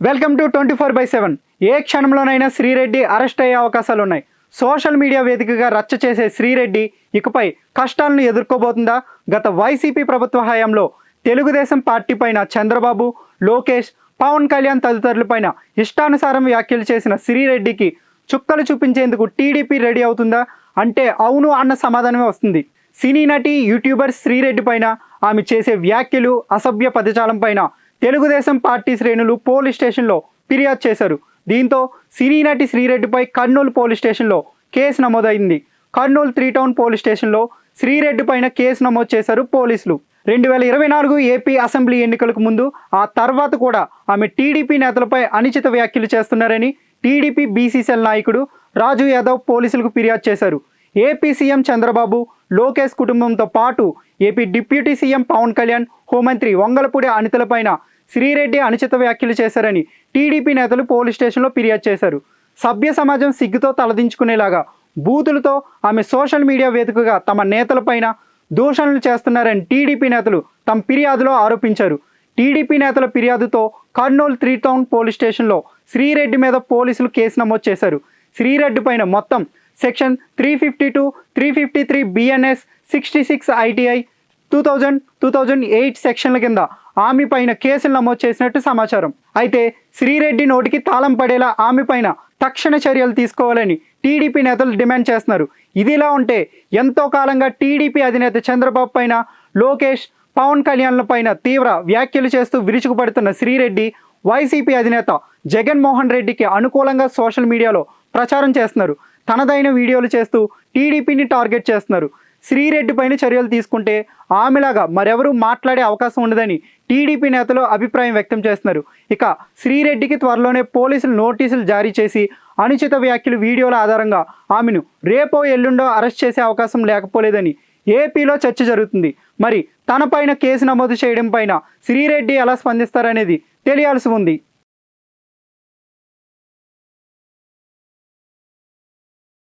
Welcome to twenty four by seven. ఏ క్షణంలోనైనా Sri Reddy arrest అయ్యే అవకాశాలు ఉన్నాయి సోషల్ మీడియా వేదికగా రచ్చ చేసే శ్రీరెడ్డి ఇకపై కష్టాలను ఎదుర్కోబోతుందా? గత వైసీపీ ప్రభుత్వ హయాంలో తెలుగుదేశం పార్టీ పైన చంద్రబాబు లోకేష్ పవన్ కళ్యాణ్ తదితరులపైన ఇష్టానుసారం వ్యాఖ్యలు చేసిన శ్రీరెడ్డికి చుక్కలు చూపించేందుకు టీడీపీ రెడీ అవుతుందా? అంటే అవును అన్న సమాధానమే వస్తుంది. సినీ నటి యూట్యూబర్ శ్రీరెడ్డి పైన ఆమె చేసే వ్యాఖ్యలు అసభ్య పదజాలం పైన తెలుగుదేశం పార్టీ శ్రేణులు పోలీస్ స్టేషన్లో ఫిర్యాదు చేశారు. దీంతో సినీ నటి శ్రీరెడ్డిపై కర్నూలు పోలీస్ స్టేషన్లో కేసు నమోదైంది. కర్నూలు త్రీ టౌన్ పోలీస్ స్టేషన్లో శ్రీరెడ్డి పైన కేసు నమోదు చేశారు పోలీసులు. రెండు వేల ఇరవై నాలుగు ఏపీ అసెంబ్లీ ఎన్నికలకు ముందు ఆ తర్వాత కూడా ఆమె టీడీపీ నేతలపై అనుచిత వ్యాఖ్యలు చేస్తున్నారని టీడీపీ బీసీసీఎల్ నాయకుడు రాజు యాదవ్ పోలీసులకు ఫిర్యాదు చేశారు. ఏపీ సీఎం చంద్రబాబు లోకేష్ కుటుంబంతో పాటు AP deputy CM Pawan Kalyan హోంమంత్రి వంగలపూడి అనితలపైన శ్రీరెడ్డి అనుచిత వ్యాఖ్యలు చేశారని టీడీపీ నేతలు పోలీస్ స్టేషన్లో ఫిర్యాదు చేశారు. సభ్య సమాజం సిగ్గుతో తలదించుకునేలాగా బూతులతో ఆమె సోషల్ మీడియా వేదికగా తమ నేతలపైన దూషణలు చేస్తున్నారని టీడీపీ నేతలు తమ ఫిర్యాదులో ఆరోపించారు. టీడీపీ నేతల ఫిర్యాదుతో కర్నూలు త్రీ టౌన్ పోలీస్ స్టేషన్లో శ్రీరెడ్డి మీద పోలీసులు కేసు నమోదు చేశారు. శ్రీరెడ్డి పైన మొత్తం section three fifty two three fifty three BNS sixty six ITI two thousand two thousand eight సెక్షన్ల కింద ఆమె పైన కేసులు నమోదు చేసినట్టు సమాచారం. అయితే శ్రీరెడ్డి నోటికి తాళం పడేలా ఆమె పైన తక్షణ చర్యలు తీసుకోవాలని టీడీపీ నేతలు డిమాండ్ చేస్తున్నారు. ఇదిలా ఉంటే ఎంతో కాలంగా టీడీపీ అధినేత చంద్రబాబు పైన లోకేష్ పవన్ కళ్యాణ్ల పైన తీవ్ర వ్యాఖ్యలు చేస్తూ విరుచుకుపడుతున్న శ్రీరెడ్డి వైసీపీ అధినేత జగన్మోహన్ రెడ్డికి అనుకూలంగా సోషల్ మీడియాలో ప్రచారం చేస్తున్నారు. తనదైన వీడియోలు చేస్తూ టీడీపీని టార్గెట్ చేస్తున్నారు. శ్రీరెడ్డి పైన చర్యలు తీసుకుంటే ఆమెలాగా మరెవరూ మాట్లాడే అవకాశం ఉండదని టీడీపీ నేతలు అభిప్రాయం వ్యక్తం చేస్తున్నారు. ఇక శ్రీరెడ్డికి త్వరలోనే పోలీసులు నోటీసులు జారీ చేసి అనుచిత వ్యాఖ్యలు వీడియోల ఆధారంగా ఆమెను రేపో ఎల్లుండో అరెస్ట్ చేసే అవకాశం లేకపోలేదని ఏపీలో చర్చ జరుగుతుంది. మరి తనపైన కేసు నమోదు చేయడం పైన శ్రీరెడ్డి ఎలా స్పందిస్తారనేది తెలియాల్సి ఉంది.